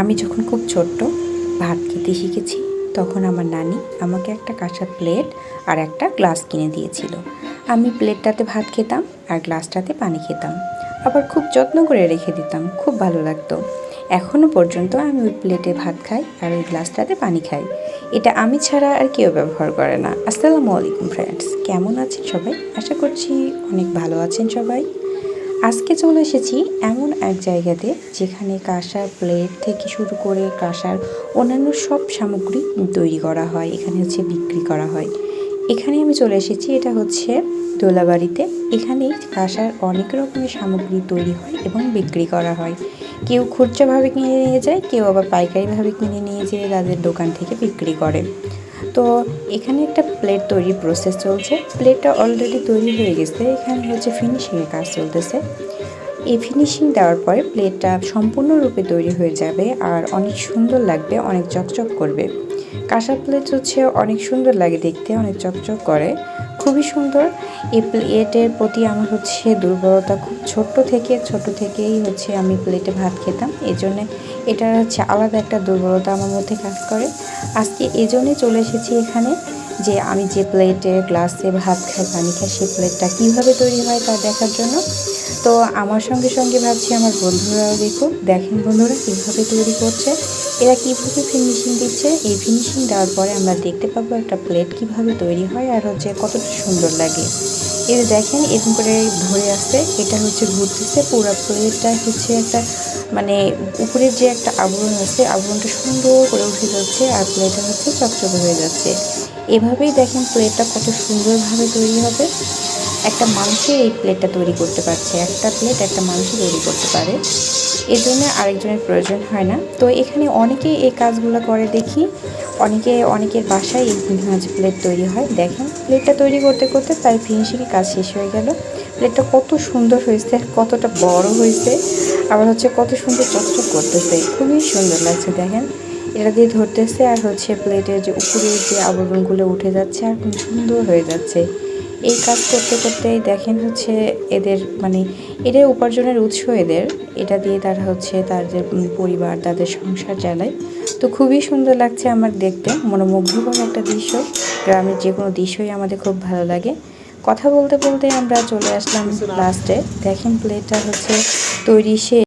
আমি যখন খুব ছোট্ট, ভাত খেতে শিখেছি, তখন আমার নানি আমাকে একটা কাঁসার প্লেট আর একটা গ্লাস কিনে দিয়েছিল। আমি প্লেটটাতে ভাত খেতাম আর গ্লাসটাতে পানি খেতাম। আবার খুব যত্ন করে রেখে দিতাম, খুব ভালো লাগতো। এখনও পর্যন্ত আমি ওই প্লেটে ভাত খাই আর ওই গ্লাসটাতে পানি খাই। এটা আমি ছাড়া আর কেউ ব্যবহার করে না। আসসালামু আলাইকুম ফ্রেন্ডস কেমন আছেন সবাই? আশা করছি অনেক ভালো আছেন সবাই। আজকে চলে এসেছি এমন এক জায়গাতে যেখানে কাঁসার প্লেট থেকে শুরু করে কাঁসার অন্যান্য সব সামগ্রী তৈরি করা হয়, এখানে হচ্ছে বিক্রি করা হয়। এখানে আমি চলে এসেছি, এটা হচ্ছে দোলাবাড়িতে। এখানে কাঁসার অনেক রকমের সামগ্রী তৈরি হয় এবং বিক্রি করা হয়। কেউ খুচরাভাবে কিনে নিয়ে যায়, কেউ আবার পাইকারিভাবে কিনে নিয়ে যেয়ে তাদের দোকান থেকে বিক্রি করে। তো এখানে একটা প্লেট তৈরির প্রসেস চলছে। প্লেটটা অলরেডি তৈরি হয়ে গেছে। এখানে হচ্ছে ফিনিশিংয়ের কাজ চলতেছে। এই ফিনিশিং দেওয়ার পরে প্লেটটা সম্পূর্ণরূপে তৈরি হয়ে যাবে আর অনেক সুন্দর লাগবে, অনেক চকচক করবে। কাঁসা প্লেট হচ্ছে অনেক সুন্দর লাগে দেখতে, অনেক চকচক করে। খুবই সুন্দর। এই প্লেটের প্রতি আমার হচ্ছে দুর্বলতা খুব ছোট্ট থেকে, ছোট থেকেই হচ্ছে আমি প্লেটে ভাত খেতাম। এই জন্যে এটার হচ্ছে আলাদা একটা দুর্বলতা আমার মধ্যে কাজ করে। আজকে এই চলে এসেছি এখানে। যে আমি যে প্লেটে গ্লাসে ভাত খাই, পানি খাই, সেই প্লেটটা কীভাবে তৈরি হয় তা দেখার জন্য। তো আমার সঙ্গে সঙ্গে ভাবছি আমার বন্ধুরাও দেখুক, দেখেন বন্ধুরা কীভাবে তৈরি করছে, এরা কীভাবে ফিনিশিং দিচ্ছে। এই ফিনিশিং দেওয়ার পরে আমরা দেখতে পাবো একটা প্লেট কীভাবে তৈরি হয় আর হচ্ছে কতটা সুন্দর লাগে। এর দেখেন, এরকম করে ধরে আসছে, এটা হচ্ছে ঘুরতেছে, পুরো প্লেটটা হচ্ছে একটা মানে উপরের যে একটা আবরণ আছে, আবরণটা সুন্দর করে উঠে যাচ্ছে আর প্লেটটা হচ্ছে চকচকে হয়ে যাচ্ছে। এভাবেই দেখেন প্লেটটা কত সুন্দরভাবে তৈরি হবে। একটা মানুষের এই প্লেটটা তৈরি করতে পারছে। একটা প্লেট একটা মানুষই তৈরি করতে পারে। এই জন্য আরেকজনের প্রয়োজন হয় না। তো এখানে অনেকেই এই কাজগুলো করে দেখি। অনেকে, অনেকের বাসায় এই মাছ প্লেট তৈরি হয়। দেখেন, প্লেটটা তৈরি করতে করতে তাই ফিনিশিংয়ে কাজ শেষ হয়ে গেল। প্লেটটা কত সুন্দর হয়েছে, কতটা বড় হয়েছে, আবার হচ্ছে কত সুন্দর চকচক করতেছে। খুবই সুন্দর লাগছে, দেখেন। এটা দিয়ে ধরতেছে আর হচ্ছে প্লেটের যে উপরের যে আবরণগুলো উঠে যাচ্ছে, আর খুব সুন্দর হয়ে যাচ্ছে। এই কাজ করতে করতেই দেখেন হচ্ছে এদের মানে এটাই উপার্জনের উৎস এদের। এটা দিয়ে তারা হচ্ছে তাদের পরিবার, তাদের সংসার চালায়। তো খুবই সুন্দর লাগছে আমার দেখতে। মনোমুগ্ধকর একটা দৃশ্য। গ্রামের যে কোনো দৃশ্যই আমাদের খুব ভালো লাগে। কথা বলতে বলতে আমরা চলে আসলাম লাস্টে দেখেন প্লেটটা হচ্ছে তৈরি সে